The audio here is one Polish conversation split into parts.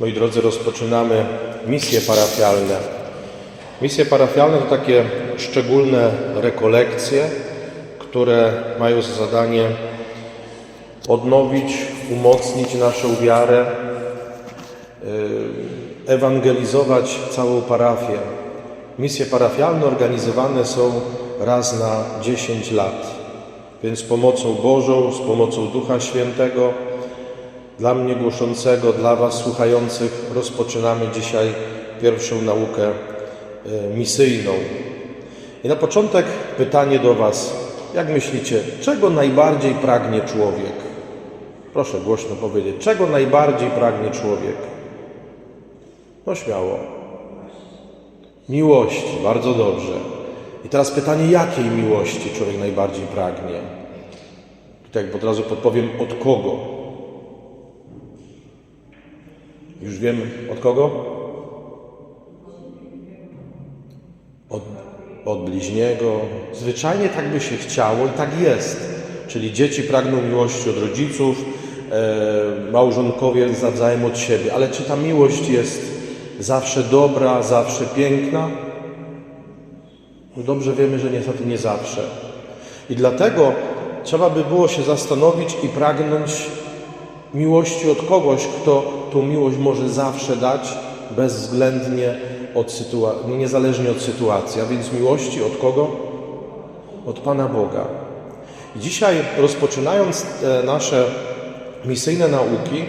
Moi drodzy, rozpoczynamy misje parafialne. Misje parafialne to takie szczególne rekolekcje, które mają za zadanie odnowić, umocnić naszą wiarę, y, ewangelizować całą parafię. Misje parafialne organizowane są raz na 10 lat, więc z pomocą Bożą, z pomocą Ducha Świętego, dla mnie głoszącego, dla Was słuchających rozpoczynamy dzisiaj pierwszą naukę e, misyjną. I na początek pytanie do Was. Jak myślicie, czego najbardziej pragnie człowiek? Proszę głośno powiedzieć, czego najbardziej pragnie człowiek? No śmiało. Miłości, bardzo dobrze. I teraz pytanie, jakiej miłości człowiek najbardziej pragnie? Tutaj od razu podpowiem, od kogo? Już wiem od kogo? Od, od bliźniego. Zwyczajnie tak by się chciało i tak jest. Czyli dzieci pragną miłości od rodziców, e, małżonkowie nawzajem od siebie. Ale czy ta miłość jest zawsze dobra, zawsze piękna? No dobrze wiemy, że niestety nie zawsze. I dlatego trzeba by było się zastanowić i pragnąć miłości od kogoś, kto tą miłość może zawsze dać, bezwzględnie od niezależnie od sytuacji. A więc miłości od kogo? Od Pana Boga. I dzisiaj, rozpoczynając te nasze misyjne nauki,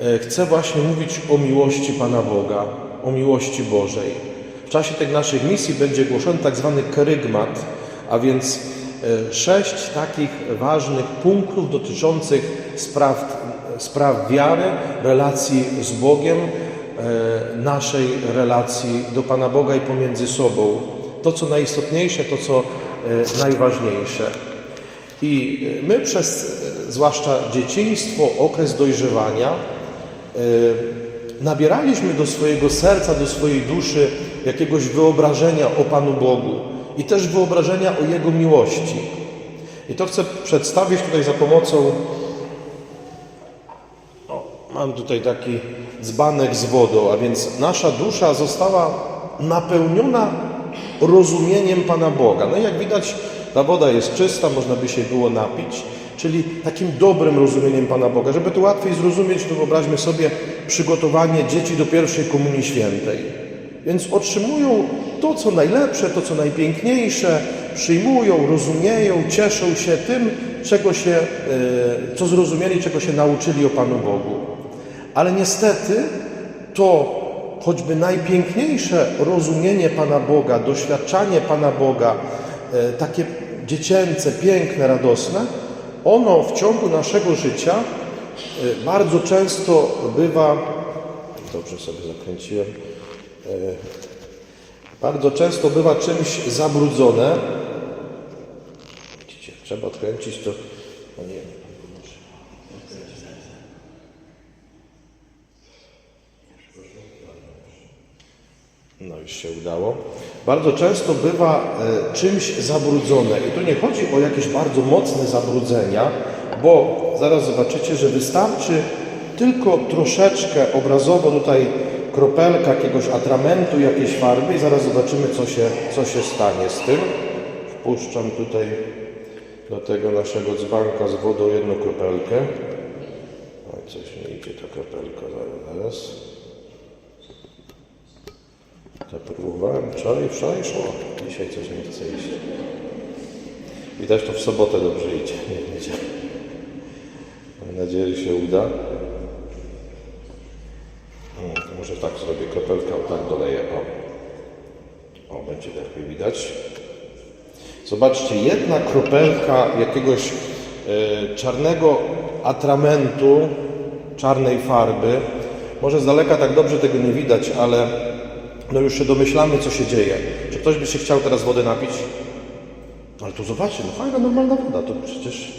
e, chcę właśnie mówić o miłości Pana Boga, o miłości Bożej. W czasie tych naszych misji będzie głoszony tak zwany kerygmat, a więc e, sześć takich ważnych punktów dotyczących spraw, spraw wiary, relacji z Bogiem, e, naszej relacji do Pana Boga i pomiędzy sobą. To, co najistotniejsze, to, co e, najważniejsze. I my przez, e, zwłaszcza dzieciństwo, okres dojrzewania, nabieraliśmy do swojego serca, do swojej duszy jakiegoś wyobrażenia o Panu Bogu i też wyobrażenia o Jego miłości. I to chcę przedstawić tutaj za pomocą. Mam tutaj taki dzbanek z wodą, a więc nasza dusza została napełniona rozumieniem Pana Boga. No i jak widać, ta woda jest czysta, można by się było napić, czyli takim dobrym rozumieniem Pana Boga. Żeby to łatwiej zrozumieć, to wyobraźmy sobie przygotowanie dzieci do pierwszej Komunii Świętej. Więc otrzymują to, co najlepsze, to, co najpiękniejsze, przyjmują, rozumieją, cieszą się tym, czego się, e, co zrozumieli, czego się nauczyli o Panu Bogu. Ale niestety to choćby najpiękniejsze rozumienie Pana Boga, doświadczanie Pana Boga, e, takie dziecięce, piękne, radosne, ono w ciągu naszego życia e, bardzo często bywa, dobrze sobie zakręciłem, e, bardzo często bywa czymś zabrudzone. Widzicie, trzeba odkręcić to, no nie wiem, No już się udało. Bardzo często bywa e, czymś zabrudzone. I tu nie chodzi o jakieś bardzo mocne zabrudzenia, bo zaraz zobaczycie, że wystarczy tylko troszeczkę obrazowo tutaj kropelka jakiegoś atramentu, jakiejś farby i zaraz zobaczymy, co się, co się stanie z tym. Wpuszczam tutaj do tego naszego dzbanka z wodą jedną kropelkę. Oj, coś mi idzie ta kropelka, zaraz, zaraz. Zapróbowałem wczoraj, wczoraj szło. Dzisiaj coś nie chce iść. Widać to w sobotę dobrze idzie, nie niedzielę. Mam nadzieję, że się uda. Hmm, może tak zrobię, kropelkę o tak doleję. O, o będzie lepiej widać. Zobaczcie, jedna kropelka jakiegoś e, czarnego atramentu, czarnej farby. Może z daleka tak dobrze tego nie widać, ale no już się domyślamy, co się dzieje. Czy ktoś by się chciał teraz wody napić? Ale tu zobaczcie, no fajna, normalna woda, to przecież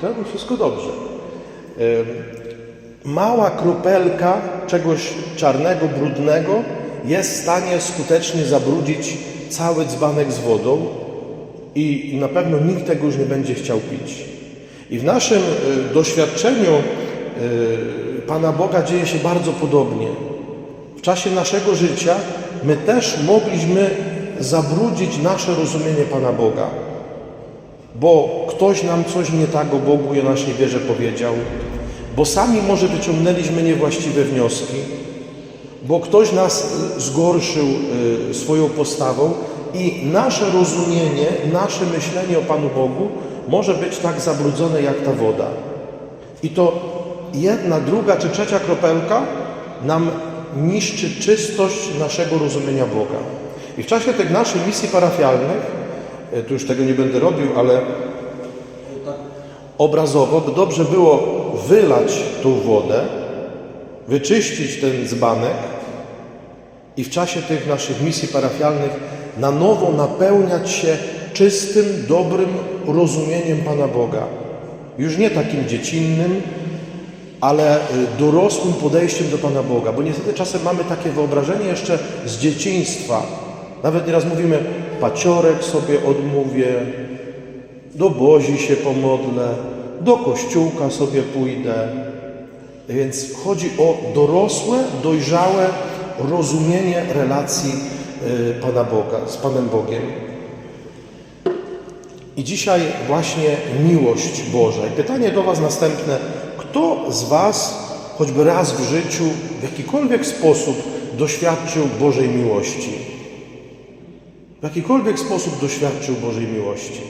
ten wszystko dobrze. Mała kropelka czegoś czarnego, brudnego jest w stanie skutecznie zabrudzić cały dzbanek z wodą i, na pewno nikt tego już nie będzie chciał pić. I w naszym y, doświadczeniu y, Pana Boga dzieje się bardzo podobnie. W czasie naszego życia my też mogliśmy zabrudzić nasze rozumienie Pana Boga, bo ktoś nam coś nie tak o Bogu i o naszej wierze powiedział, bo sami może wyciągnęliśmy niewłaściwe wnioski, bo ktoś nas y, zgorszył y, swoją postawą i nasze rozumienie, nasze myślenie o Panu Bogu może być tak zabrudzone jak ta woda. I to jedna, druga czy trzecia kropelka nam niszczy czystość naszego rozumienia Boga. I w czasie tych naszych misji parafialnych, y, tu już tego nie będę robił, ale obrazowo by dobrze było wylać tą wodę, wyczyścić ten dzbanek i w czasie tych naszych misji parafialnych na nowo napełniać się czystym, dobrym rozumieniem Pana Boga. Już nie takim dziecinnym, ale y, dorosłym podejściem do Pana Boga, bo niestety czasem mamy takie wyobrażenie jeszcze z dzieciństwa. Nawet nieraz mówimy, paciorek sobie odmówię, do Bozi się pomodlę, do kościółka sobie pójdę. Więc chodzi o dorosłe, dojrzałe rozumienie relacji y, Pana Boga, z Panem Bogiem. I dzisiaj właśnie miłość Boża. I pytanie do Was następne. Kto z Was choćby raz w życiu w jakikolwiek sposób doświadczył Bożej miłości? W jakikolwiek sposób doświadczył Bożej miłości?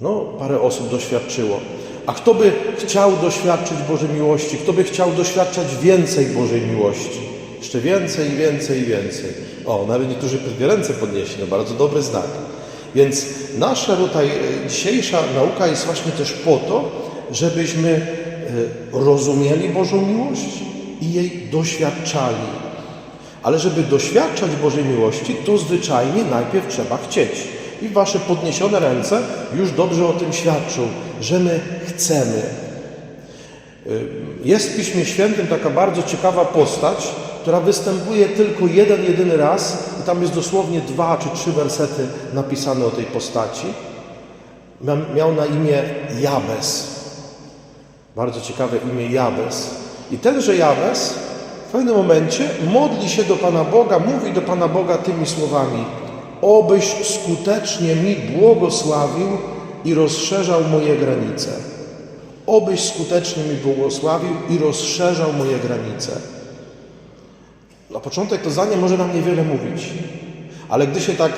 No, parę osób doświadczyło. A kto by chciał doświadczyć Bożej miłości? Kto by chciał doświadczać więcej Bożej miłości? Jeszcze więcej, więcej, więcej. O, nawet niektórzy ręce podnieśli, no bardzo dobry znak. Więc nasza tutaj e, dzisiejsza nauka jest właśnie też po to, żebyśmy e, rozumieli Bożą miłość i jej doświadczali. Ale żeby doświadczać Bożej miłości, to zwyczajnie najpierw trzeba chcieć. I wasze podniesione ręce już dobrze o tym świadczą, że my chcemy. Y, Jest w Piśmie Świętym taka bardzo ciekawa postać, która występuje tylko jeden, jedyny raz i tam jest dosłownie dwa czy trzy wersety napisane o tej postaci. Mia- Miał na imię Jabez. Bardzo ciekawe imię Jabez. I tenże Jabez w pewnym momencie modli się do Pana Boga, mówi do Pana Boga tymi słowami: Obyś skutecznie mi błogosławił i rozszerzał moje granice. Obyś skutecznie mi błogosławił i rozszerzał moje granice. Na początek to zdanie może nam niewiele mówić, ale gdy się tak e,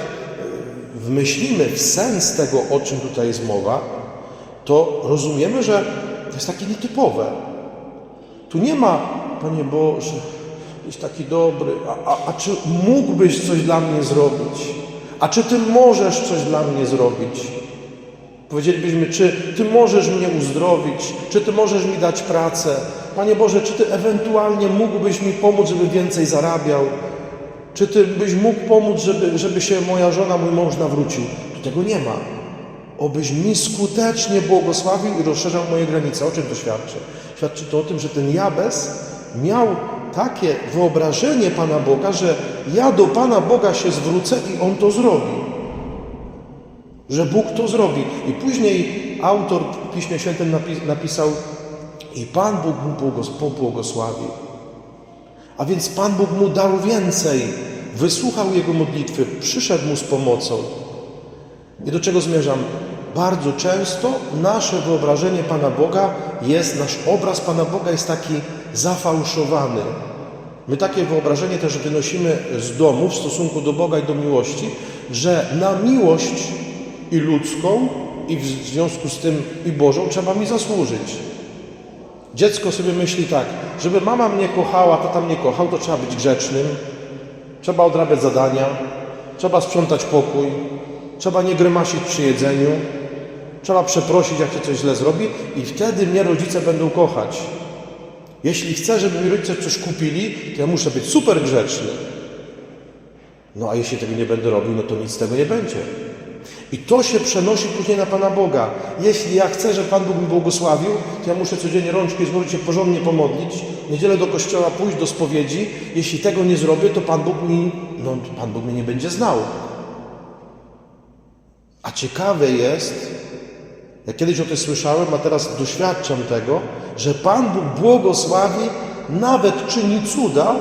wmyślimy w sens tego, o czym tutaj jest mowa, to rozumiemy, że jest takie nietypowe. Tu nie ma, Panie Boże, jest taki dobry, a, a, a czy mógłbyś coś dla mnie zrobić? A czy Ty możesz coś dla mnie zrobić? Powiedzielibyśmy, czy Ty możesz mnie uzdrowić? Czy Ty możesz mi dać pracę? Panie Boże, czy Ty ewentualnie mógłbyś mi pomóc, żeby więcej zarabiał? Czy Ty byś mógł pomóc, żeby, żeby się moja żona, mój mąż nawrócił? Tu tego nie ma. Obyś mi skutecznie błogosławił i rozszerzał moje granice. O czym to świadczy? Świadczy to o tym, że ten Jabez miał takie wyobrażenie Pana Boga, że ja do Pana Boga się zwrócę i On to zrobi. Że Bóg to zrobi. I później autor w Piśmie Świętym napi- napisał i Pan Bóg mu błogos- pobłogosławił. A więc Pan Bóg mu dał więcej. Wysłuchał jego modlitwy, przyszedł mu z pomocą. I do czego zmierzam? Bardzo często nasze wyobrażenie Pana Boga jest, nasz obraz Pana Boga jest taki zafałszowany. My takie wyobrażenie też wynosimy z domu w stosunku do Boga i do miłości, że na miłość i ludzką, i w związku z tym i Bożą trzeba mi zasłużyć. Dziecko sobie myśli tak, żeby mama mnie kochała, tata mnie kochał, to trzeba być grzecznym, trzeba odrabiać zadania, trzeba sprzątać pokój, trzeba nie grymasić przy jedzeniu, trzeba przeprosić, jak się coś źle zrobi i wtedy mnie rodzice będą kochać. Jeśli chcę, żeby mi rodzice coś kupili, to ja muszę być super grzeczny. No a jeśli tego nie będę robił, no to nic z tego nie będzie. I to się przenosi później na Pana Boga. Jeśli ja chcę, żeby Pan Bóg mi błogosławił, to ja muszę codziennie rączki złożyć się porządnie pomodlić, niedzielę do kościoła pójść do spowiedzi. Jeśli tego nie zrobię, to Pan Bóg mi, no Pan Bóg mnie nie będzie znał. A ciekawe jest, Ja kiedyś o tym słyszałem, a teraz doświadczam tego, że Pan Bóg błogosławi, nawet czyni cuda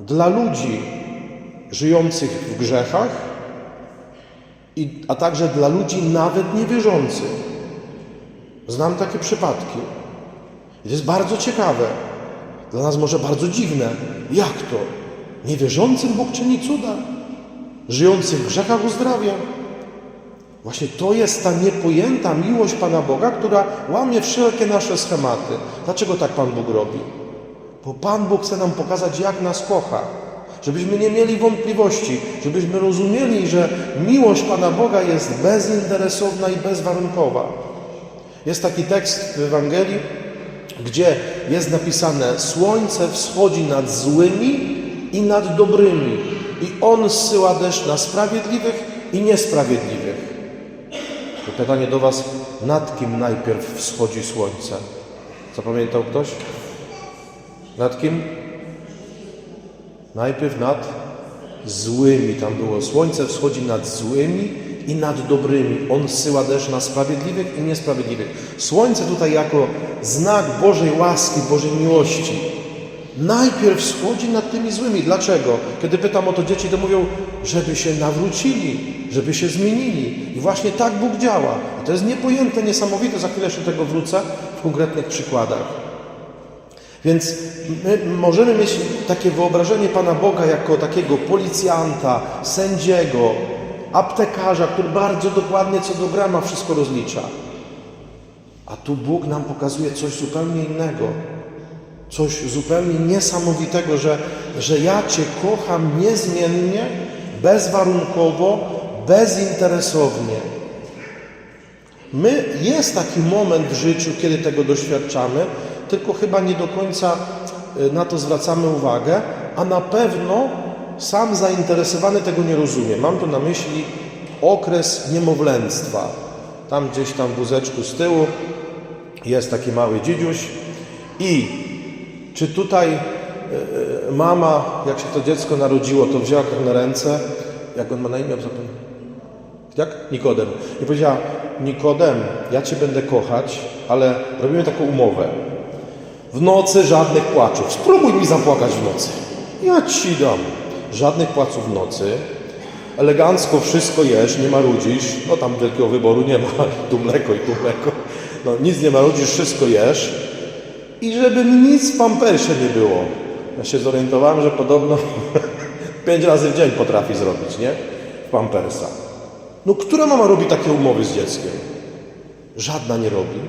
dla ludzi żyjących w grzechach, a także dla ludzi nawet niewierzących. Znam takie przypadki. I to jest bardzo ciekawe. Dla nas może bardzo dziwne. Jak to? Niewierzącym Bóg czyni cuda. Żyjących w grzechach uzdrawia. Właśnie to jest ta niepojęta miłość Pana Boga, która łamie wszelkie nasze schematy. Dlaczego tak Pan Bóg robi? Bo Pan Bóg chce nam pokazać, jak nas kocha. Żebyśmy nie mieli wątpliwości, żebyśmy rozumieli, że miłość Pana Boga jest bezinteresowna i bezwarunkowa. Jest taki tekst w Ewangelii, gdzie jest napisane: Słońce wschodzi nad złymi i nad dobrymi, i On zsyła deszcz na sprawiedliwych i niesprawiedliwych. Pytanie do Was: nad kim najpierw wschodzi słońce? Zapamiętał ktoś? Nad kim? Najpierw nad złymi. Tam było słońce wschodzi nad złymi i nad dobrymi. On zsyła deszcz na sprawiedliwych i niesprawiedliwych. Słońce tutaj jako znak Bożej łaski, Bożej miłości. Najpierw wschodzi nad tymi złymi. Dlaczego? Kiedy pytam o to dzieci, to mówią, żeby się nawrócili, żeby się zmienili. I właśnie tak Bóg działa. I to jest niepojęte, niesamowite. Za chwilę jeszcze tego wrócę w konkretnych przykładach. Więc my możemy mieć takie wyobrażenie Pana Boga jako takiego policjanta, sędziego, aptekarza, który bardzo dokładnie co do grama wszystko rozlicza. A tu Bóg nam pokazuje coś zupełnie innego. Coś zupełnie niesamowitego, że, że ja Cię kocham niezmiennie, bezwarunkowo, bezinteresownie. My, jest taki moment w życiu, kiedy tego doświadczamy, tylko chyba nie do końca y, na to zwracamy uwagę, a na pewno sam zainteresowany tego nie rozumie. Mam tu na myśli okres niemowlęctwa. Tam gdzieś tam w wózeczku z tyłu jest taki mały dzidziuś i czy tutaj y, y, mama, jak się to dziecko narodziło, to wzięła go na ręce, jak on ma na imię, zapomniałem. Jak? Nikodem. I powiedziała, Nikodem, ja Cię będę kochać, ale robimy taką umowę. W nocy żadnych płaczów. Spróbuj mi zapłakać w nocy. Ja Ci dam. Żadnych płaców w nocy. Elegancko wszystko jesz, nie marudzisz. No tam wielkiego wyboru nie ma. Tu mleko i tu mleko. No nic nie marudzisz, wszystko jesz. I żeby nic w pampersie nie było. Ja się zorientowałem, że podobno pięć razy w dzień potrafi zrobić, nie? W pampersa. No która mama robi takie umowy z dzieckiem? Żadna nie robi.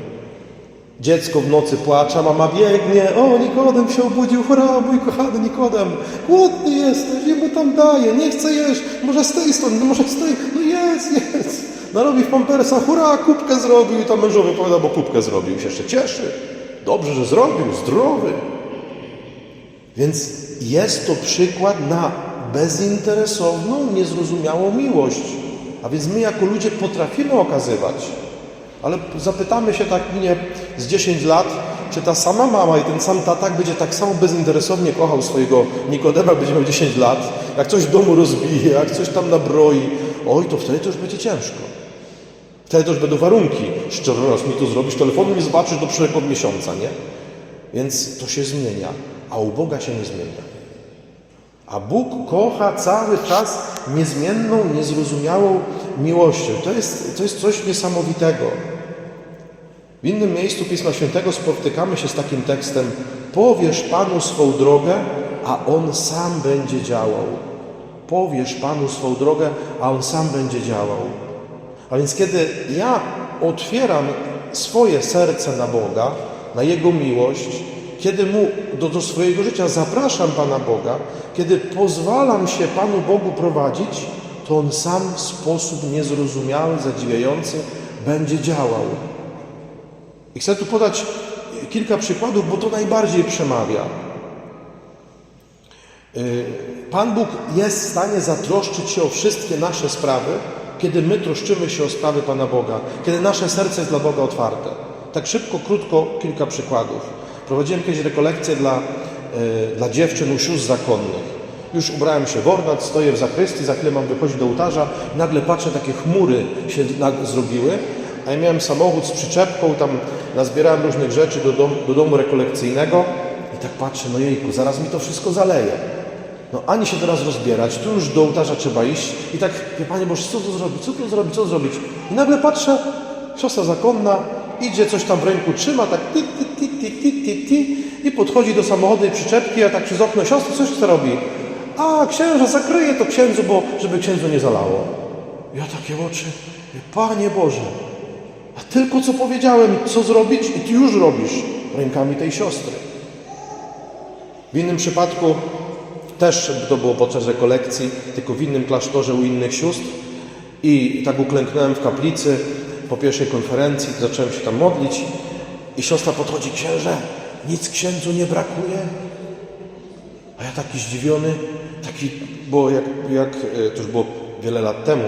Dziecko w nocy płacze, mama biegnie. O, Nikodem się obudził. Hurra, mój kochany Nikodem. Głodny jesteś, jemu tam daję. Nie chcę jeść. Może z tej strony, no może z tej. No jest, jest. Narobi w pampersa. Hurra, kubkę zrobił. I tam mężowy powiada, bo kubkę zrobił. Się jeszcze cieszy. Dobrze, że zrobił. Zdrowy. Więc jest to przykład na bezinteresowną, niezrozumiałą miłość. A więc my jako ludzie potrafimy okazywać. Ale zapytamy się tak minie z 10 lat, czy ta sama mama i ten sam tatak będzie tak samo bezinteresownie kochał swojego Nikodema, będzie miał 10 lat, jak coś w domu rozbije, jak coś tam nabroi. Oj, to wtedy to już będzie ciężko. Wtedy to już będą warunki. Szczerze mi to zrobisz, telefonu nie zobaczysz do przyszłego miesiąca, nie? Więc to się zmienia, a u Boga się nie zmienia. A Bóg kocha cały czas niezmienną, niezrozumiałą miłością. To jest, to jest coś niesamowitego. W innym miejscu Pisma Świętego spotykamy się z takim tekstem: Powiesz Panu swą drogę, a On sam będzie działał. Powiesz Panu swą drogę, a On sam będzie działał. A więc kiedy ja otwieram swoje serce na Boga, na Jego miłość, kiedy Mu do, do swojego życia zapraszam Pana Boga, kiedy pozwalam się Panu Bogu prowadzić, to On sam w sposób niezrozumiały, zadziwiający będzie działał. I chcę tu podać kilka przykładów, bo to najbardziej przemawia. Y, Pan Bóg jest w stanie zatroszczyć się o wszystkie nasze sprawy, kiedy my troszczymy się o sprawy Pana Boga, kiedy nasze serce jest dla Boga otwarte. Tak szybko, krótko, kilka przykładów. Prowadziłem kiedyś rekolekcję dla, y, dla dziewczyn u sióstr zakonnych. Już ubrałem się w ornat, stoję w zakrystii, za chwilę mam wychodzić do ołtarza. Nagle patrzę, takie chmury się zrobiły, a ja miałem samochód z przyczepką, tam nazbierałem różnych rzeczy do, dom, do domu rekolekcyjnego i tak patrzę, no jejku, zaraz mi to wszystko zaleje. No ani się teraz rozbierać, tu już do ołtarza trzeba iść i tak, wie Panie Boże, co tu zrobić, co tu zrobić, co zrobić? I nagle patrzę, siostra zakonna idzie, coś tam w ręku trzyma, tak tik, tik, tik i podchodzi do samochodu i przyczepki, a tak przez okno, siostra, coś chce robi? A, księża, zakryje to księdzu, bo żeby księdzu nie zalało. Ja takie oczy, Panie Boże, a tylko co powiedziałem, co zrobić i Ty już robisz rękami tej siostry. W innym przypadku też to było podczas rekolekcji, tylko w innym klasztorze u innych sióstr i tak uklęknąłem w kaplicy po pierwszej konferencji, zacząłem się tam modlić i siostra podchodzi, księże, nic księdzu nie brakuje? A ja taki zdziwiony, taki, bo jak, jak e, to już było wiele lat temu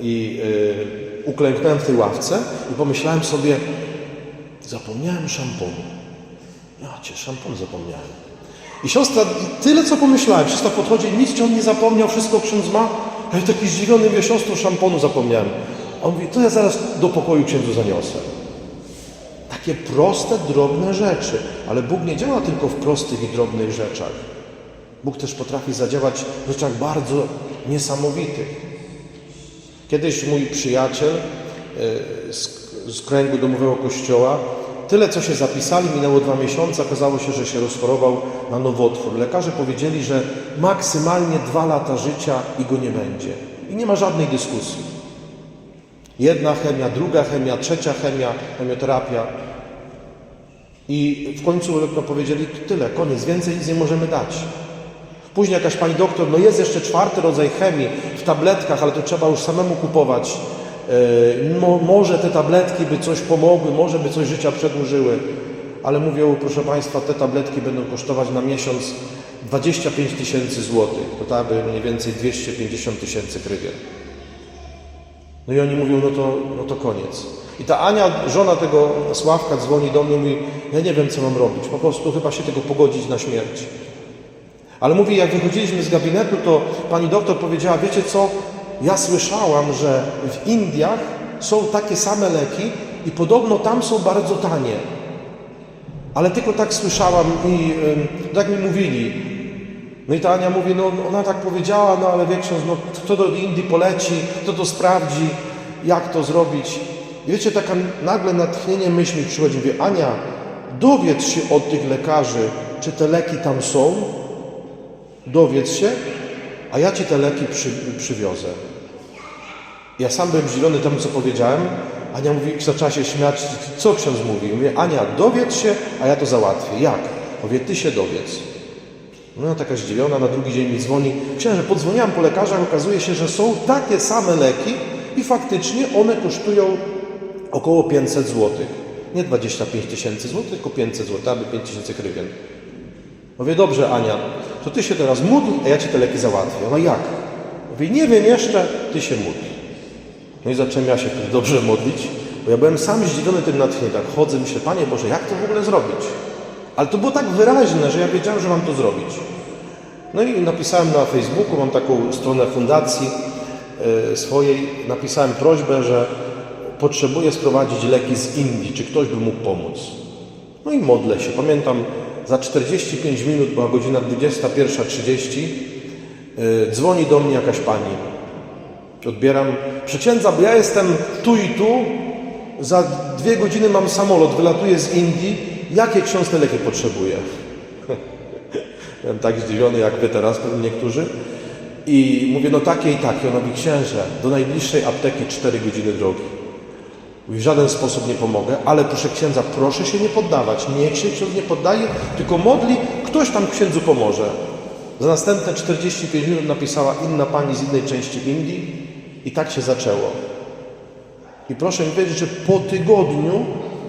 i y, uklęknąłem w tej ławce i pomyślałem sobie, zapomniałem szamponu. Ja cię, szampon zapomniałem. I siostra, tyle co pomyślałem, siostra podchodzi, nic on nie zapomniał, wszystko ksiądz ma. A ja taki zdziwiony, mówię, siostro, szamponu zapomniałem. A on mówi, to ja zaraz do pokoju księdzu zaniosę. Takie proste, drobne rzeczy. Ale Bóg nie działa tylko w prostych i drobnych rzeczach. Bóg też potrafi zadziałać w rzeczach bardzo niesamowitych. Kiedyś mój przyjaciel e, z, z kręgu domowego kościoła, tyle co się zapisali, minęło dwa miesiące, okazało się, że się rozchorował na nowotwór. Lekarze powiedzieli, że maksymalnie dwa lata życia i go nie będzie. I nie ma żadnej dyskusji. Jedna chemia, druga chemia, trzecia chemia, chemioterapia. I w końcu no, powiedzieli tyle, koniec, więcej nic nie możemy dać. Później jakaś pani doktor, no jest jeszcze czwarty rodzaj chemii w tabletkach, ale to trzeba już samemu kupować. Mo, może te tabletki by coś pomogły, może by coś życia przedłużyły, ale mówią, proszę Państwa, te tabletki będą kosztować na miesiąc 25 tysięcy złotych. To tak by mniej więcej 250 tysięcy krywien. No i oni mówią, no to, no to koniec. I ta Ania, żona tego Sławka, dzwoni do mnie i mówi, ja nie wiem, co mam robić, po prostu chyba się tego pogodzić na śmierć. Ale mówi, jak wychodziliśmy z gabinetu, to pani doktor powiedziała, wiecie co, ja słyszałam, że w Indiach są takie same leki i podobno tam są bardzo tanie. Ale tylko tak słyszałam i y, tak mi mówili. No i ta Ania mówi, no ona tak powiedziała, no ale wie ksiądz, no kto do Indii poleci, kto to sprawdzi, jak to zrobić. I wiecie, taka nagle natchnienie myśl mi przychodzi, mówię, Ania, dowiedz się od tych lekarzy, czy te leki tam są, dowiedz się, a ja ci te leki przy, przywiozę. Ja sam byłem zdziwiony temu, co powiedziałem. Ania mówi, zaczęła się śmiać, co ksiądz mówi? Mówię, Ania, dowiedz się, a ja to załatwię. Jak? Mówię, ty się dowiedz. No taka zdziwiona, na drugi dzień mi dzwoni. Księże, podzwoniłam po lekarzach, okazuje się, że są takie same leki i faktycznie one kosztują około 500 zł. Nie 25 tysięcy złotych, tylko 500 zł, aby 5 tysięcy hrywien. Mówię, dobrze Ania, to ty się teraz módl, a ja ci te leki załatwię. No jak? Mówię, nie wiem jeszcze, ty się módl. No i zacząłem ja się wtedy dobrze modlić, bo ja byłem sam zdziwiony tym natchnieniem. Tak chodzę, myślę, Panie Boże, jak to w ogóle zrobić? Ale to było tak wyraźne, że ja wiedziałem, że mam to zrobić. No i napisałem na Facebooku, mam taką stronę fundacji e, swojej, napisałem prośbę, że potrzebuję sprowadzić leki z Indii, czy ktoś by mógł pomóc. No i modlę się. Pamiętam, za 45 minut, była godzina 21.30, yy, dzwoni do mnie jakaś pani. Odbieram. Przyksiędza, bo ja jestem tu i tu, za dwie godziny mam samolot, wylatuję z Indii. Jakie ksiądz te leki potrzebuje? Byłem tak zdziwiony, jak wy teraz, pewnie niektórzy. I mówię, no takie i takie. Ona mówi, księże, do najbliższej apteki 4 godziny drogi. W żaden sposób nie pomogę, ale proszę księdza, proszę się nie poddawać. Niech się ksiądz nie poddaje, tylko modli, ktoś tam księdzu pomoże. Za następne 45 minut napisała inna pani z innej części Indii i tak się zaczęło. I proszę mi powiedzieć, że po tygodniu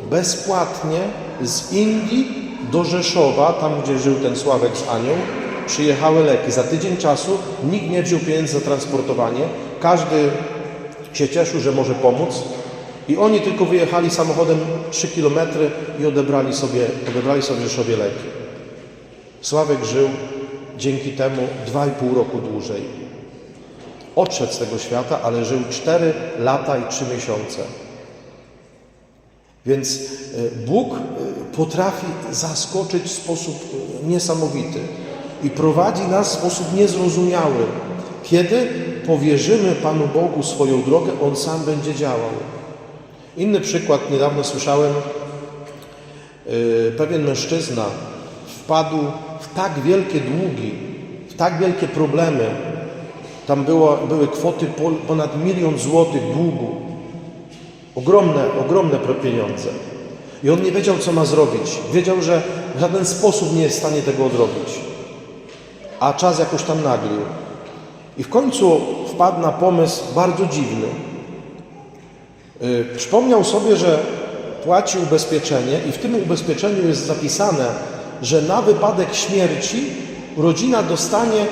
bezpłatnie z Indii do Rzeszowa, tam gdzie żył ten Sławek z Anią, przyjechały leki. Za tydzień czasu nikt nie wziął pieniędzy za transportowanie. Każdy się cieszył, że może pomóc. I oni tylko wyjechali samochodem 3 km i odebrali sobie, odebrali sobie Rzeszowie leki. Sławek żył dzięki temu 2,5 roku dłużej. Odszedł z tego świata, ale żył 4 lata i 3 miesiące. Więc e, Bóg e, potrafi zaskoczyć w sposób e, niesamowity i prowadzi nas w sposób niezrozumiały. Kiedy powierzymy Panu Bogu swoją drogę, On sam będzie działał. Inny przykład, niedawno słyszałem, e, pewien mężczyzna wpadł w tak wielkie długi, w tak wielkie problemy. Tam było, były kwoty ponad milion złotych długu. Ogromne, ogromne pieniądze. I on nie wiedział, co ma zrobić. Wiedział, że w żaden sposób nie jest w stanie tego odrobić. A czas jakoś tam naglił. I w końcu wpadł na pomysł bardzo dziwny. Yy, Przypomniał sobie, że płaci ubezpieczenie i w tym ubezpieczeniu jest zapisane, że na wypadek śmierci rodzina dostanie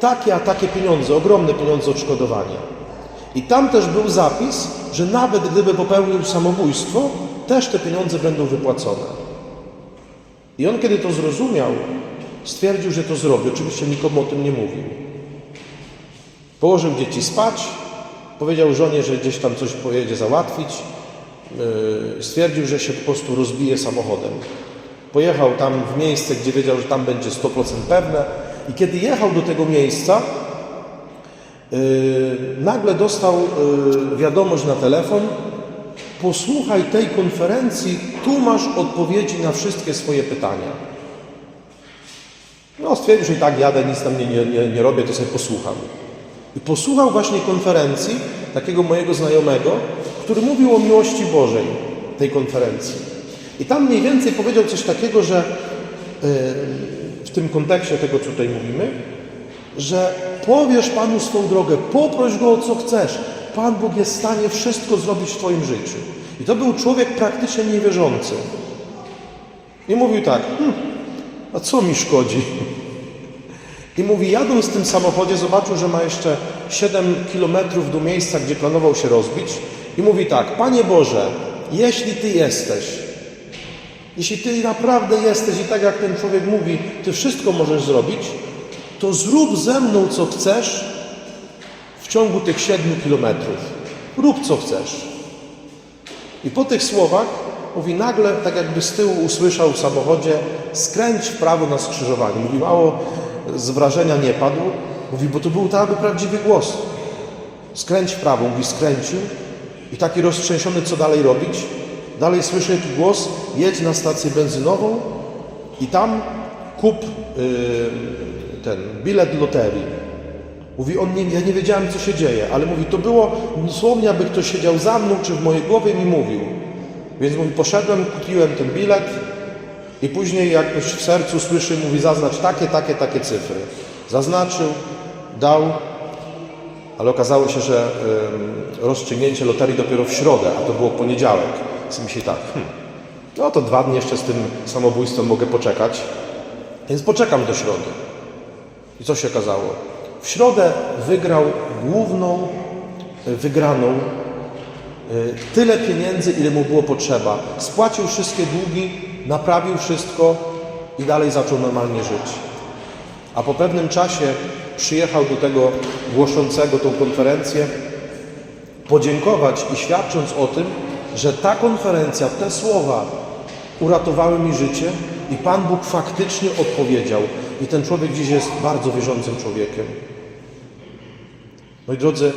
takie a takie pieniądze, ogromne pieniądze odszkodowania. I tam też był zapis, że nawet gdyby popełnił samobójstwo, też te pieniądze będą wypłacone. I on, kiedy to zrozumiał, stwierdził, że to zrobi. Oczywiście nikomu o tym nie mówił. Położył dzieci spać, powiedział żonie, że gdzieś tam coś pojedzie załatwić. Yy, Stwierdził, że się po prostu rozbije samochodem. Pojechał tam w miejsce, gdzie wiedział, że tam będzie 100% pewne. I kiedy jechał do tego miejsca, yy, nagle dostał yy, wiadomość na telefon: Posłuchaj tej konferencji, tu masz odpowiedzi na wszystkie swoje pytania. No, stwierdził, że i tak jadę, nic tam nie, nie, nie, nie robię, to sobie posłucham. I posłuchał właśnie konferencji takiego mojego znajomego, który mówił o miłości Bożej tej konferencji. I tam mniej więcej powiedział coś takiego, że yy, w tym kontekście tego, co tutaj mówimy, że powiesz Panu swą drogę, poproś Go o co chcesz. Pan Bóg jest w stanie wszystko zrobić w Twoim życiu. I to był człowiek praktycznie niewierzący. I mówił tak, hm, a co mi szkodzi? I mówi, jadąc w tym samochodzie, zobaczył, że ma jeszcze 7 kilometrów do miejsca, gdzie planował się rozbić. I mówi tak, Panie Boże, jeśli Ty jesteś, jeśli Ty naprawdę jesteś i tak jak ten człowiek mówi, Ty wszystko możesz zrobić, to zrób ze mną co chcesz w ciągu tych 7 kilometrów. Rób co chcesz. I po tych słowach mówi nagle, tak jakby z tyłu usłyszał w samochodzie, skręć w prawo na skrzyżowanie. Mówi mało z wrażenia nie padł. Mówi, bo to był tak jakby prawdziwy głos. Skręć w prawo. Mówi, skręcił i taki roztrzęsiony, co dalej robić. Dalej słyszy jaki głos, jedź na stację benzynową i tam kup yy, ten bilet loterii. Mówi, on nie, ja nie wiedziałem, co się dzieje, ale mówi, to było dosłownie, jakby ktoś siedział za mną, czy w mojej głowie mi mówił. Więc mówi, poszedłem, kupiłem ten bilet i później jakoś w sercu słyszy, mówi, zaznacz takie, takie, takie cyfry. Zaznaczył, dał, ale okazało się, że rozstrzygnięcie loterii dopiero w środę, a to było poniedziałek. Więc myśli tak, hmm, no to dwa dni jeszcze z tym samobójstwem mogę poczekać, więc poczekam do środy. I co się okazało? W środę wygrał główną y, wygraną y, tyle pieniędzy, ile mu było potrzeba. Spłacił wszystkie długi, naprawił wszystko i dalej zaczął normalnie żyć. A po pewnym czasie przyjechał do tego głoszącego tą konferencję podziękować i świadcząc o tym, że ta konferencja, te słowa uratowały mi życie i Pan Bóg faktycznie odpowiedział. I ten człowiek dziś jest bardzo wierzącym człowiekiem. Moi drodzy,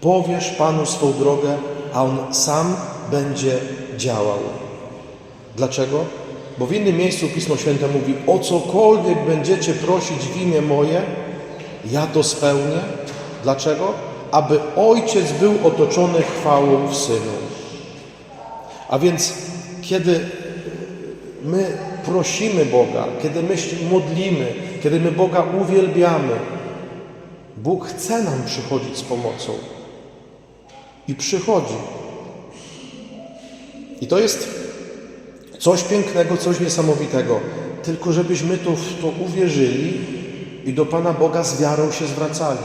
powiesz Panu swą drogę, a On sam będzie działał. Dlaczego? Bo w innym miejscu Pismo Święte mówi, o cokolwiek będziecie prosić w imię moje, ja to spełnię. Dlaczego? Aby Ojciec był otoczony chwałą w Synu. A więc, kiedy my prosimy Boga, kiedy my modlimy, kiedy my Boga uwielbiamy, Bóg chce nam przychodzić z pomocą. I przychodzi. I to jest coś pięknego, coś niesamowitego. Tylko żebyśmy to, w to uwierzyli i do Pana Boga z wiarą się zwracali.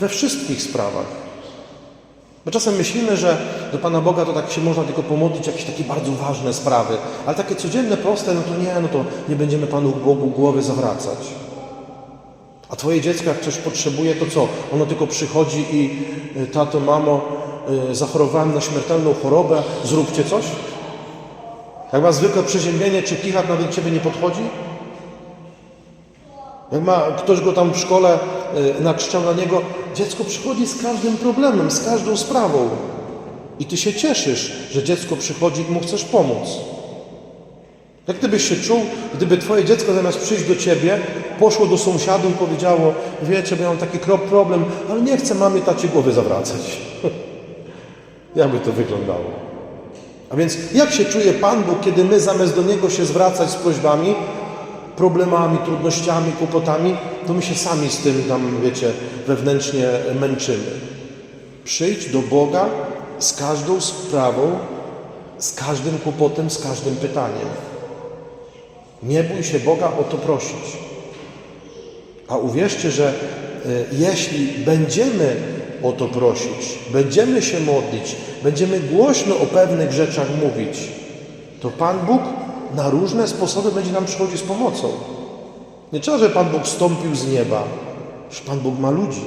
We wszystkich sprawach. Bo czasem myślimy, że do Pana Boga to tak się można tylko pomodlić jakieś takie bardzo ważne sprawy, ale takie codzienne, proste, no to nie, no to nie będziemy Panu Bogu głowy zawracać. A Twoje dziecko, jak coś potrzebuje, to co? Ono tylko przychodzi i y, tato, mamo, y, zachorowałem na śmiertelną chorobę, zróbcie coś? Jak ma zwykłe przeziębienie czy kichar, nawet ciebie nie podchodzi? Jak ma ktoś go tam w szkole y, nakrzyczał na niego, dziecko przychodzi z każdym problemem, z każdą sprawą. I ty się cieszysz, że dziecko przychodzi i mu chcesz pomóc. Jak ty byś się czuł, gdyby twoje dziecko zamiast przyjść do ciebie, poszło do sąsiadu i powiedziało, wiecie, mam taki problem, ale nie chcę mamie tacie głowy zawracać. Jakby to wyglądało? A więc jak się czuje Pan Bóg, kiedy my zamiast do Niego się zwracać z prośbami, problemami, trudnościami, kłopotami, to my się sami z tym tam, wiecie, wewnętrznie męczymy. Przyjdź do Boga z każdą sprawą, z każdym kłopotem, z każdym pytaniem. Nie bój się Boga o to prosić. A uwierzcie, że e, jeśli będziemy o to prosić, będziemy się modlić, będziemy głośno o pewnych rzeczach mówić, to Pan Bóg na różne sposoby będzie nam przychodzić z pomocą. Nie trzeba, żeby Pan Bóg stąpił z nieba, że Pan Bóg ma ludzi.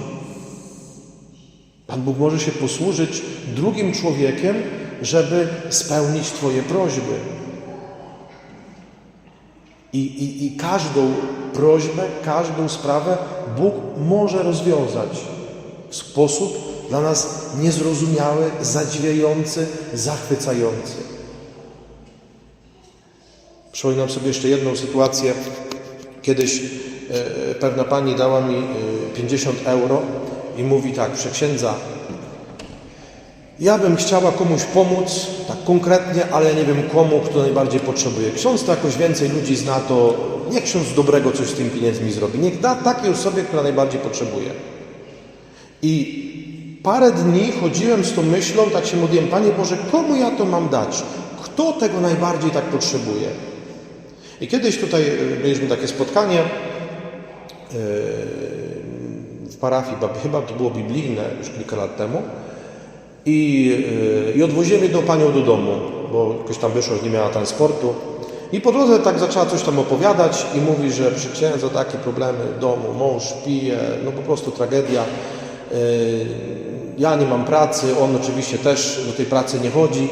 Pan Bóg może się posłużyć drugim człowiekiem, żeby spełnić Twoje prośby. I, i, I każdą prośbę, każdą sprawę Bóg może rozwiązać sposób dla nas niezrozumiały, zadziwiający, zachwycający. Przypominam sobie jeszcze jedną sytuację. Kiedyś e, pewna pani dała mi e, 50 euro i mówi tak, przeksiędza, ja bym chciała komuś pomóc, tak konkretnie, ale nie wiem komu, kto najbardziej potrzebuje. Ksiądz to jakoś więcej ludzi zna, to niech ksiądz dobrego coś z tymi pieniędzmi zrobi. Niech da takiej osobie, która najbardziej potrzebuje. I parę dni chodziłem z tą myślą, tak się modliłem, Panie Boże, komu ja to mam dać? Kto tego najbardziej tak potrzebuje? I kiedyś tutaj e, mieliśmy takie spotkanie e, w parafii, chyba to było biblijne już kilka lat temu. I, yy, I odwoziłem jedną panią do domu, bo jakoś tam wyszło, że nie miała transportu. I po drodze tak zaczęła coś tam opowiadać i mówi, że przy księdzu takie problemy w domu, mąż pije, no po prostu tragedia. Yy, ja nie mam pracy, on oczywiście też do tej pracy nie chodzi.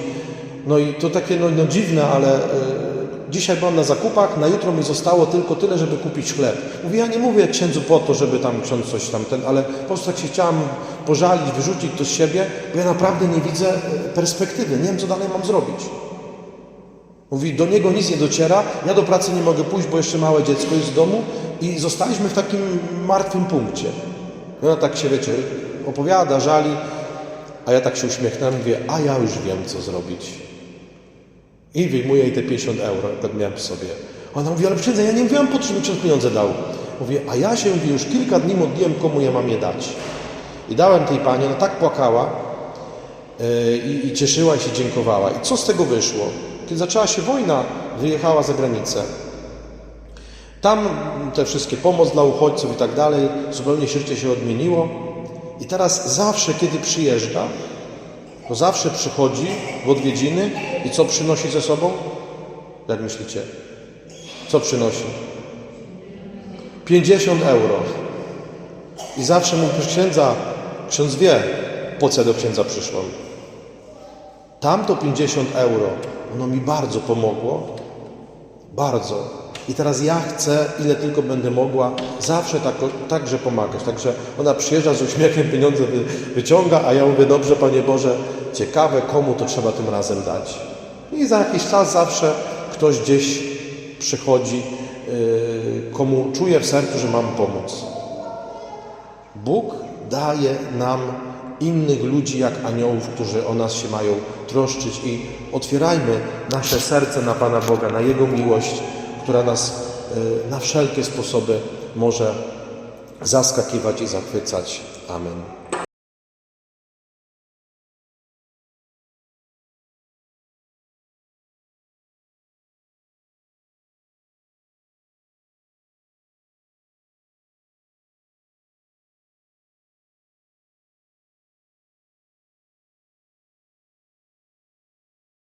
No i to takie no, no dziwne, ale yy, dzisiaj byłam na zakupach, na jutro mi zostało tylko tyle, żeby kupić chleb. Mówię, ja nie mówię księdzu po to, żeby tam ksiądz coś tam ten, ale po prostu tak się chciałam pożalić, wyrzucić to z siebie, bo ja naprawdę nie widzę e, perspektywy, nie wiem co dalej mam zrobić. Mówi, do niego nic nie dociera, ja do pracy nie mogę pójść, bo jeszcze małe dziecko jest w domu i zostaliśmy w takim martwym punkcie. I ona tak się, wiecie, opowiada, żali, a ja tak się uśmiechnąłem, mówię, a ja już wiem, co zrobić. I wyjmuję jej te 50 euro, jak miałem w sobie. Ona mówi, ale księdza, ja nie mówiłam po żeby ksiądz pieniądze dał. Mówię, a ja się mówi, już kilka dni modliłem, komu ja mam je dać. I dałem tej pani, ona tak płakała yy, i, i cieszyła się, dziękowała. I co z tego wyszło? Kiedy zaczęła się wojna, wyjechała za granicę. Tam te wszystkie pomoc dla uchodźców i tak dalej, zupełnie życie się odmieniło. I teraz zawsze, kiedy przyjeżdża, to zawsze przychodzi w odwiedziny i co przynosi ze sobą? Jak myślicie? Co przynosi? 50 euro. I zawsze mówi proszę księdza, ksiądz wie, po co do księdza przyszłam. Tamto 50 euro, ono mi bardzo pomogło. Bardzo. I teraz ja chcę, ile tylko będę mogła, zawsze tak, także pomagać. Także ona przyjeżdża z uśmiechem, pieniądze wy, wyciąga, a ja mówię, dobrze Panie Boże, ciekawe komu to trzeba tym razem dać. I za jakiś czas zawsze ktoś gdzieś przychodzi, yy, komu czuje w sercu, że mam pomóc. Bóg daje nam innych ludzi jak aniołów, którzy o nas się mają troszczyć i otwierajmy nasze serce na Pana Boga, na Jego miłość, która nas y, na wszelkie sposoby może zaskakiwać i zachwycać. Amen.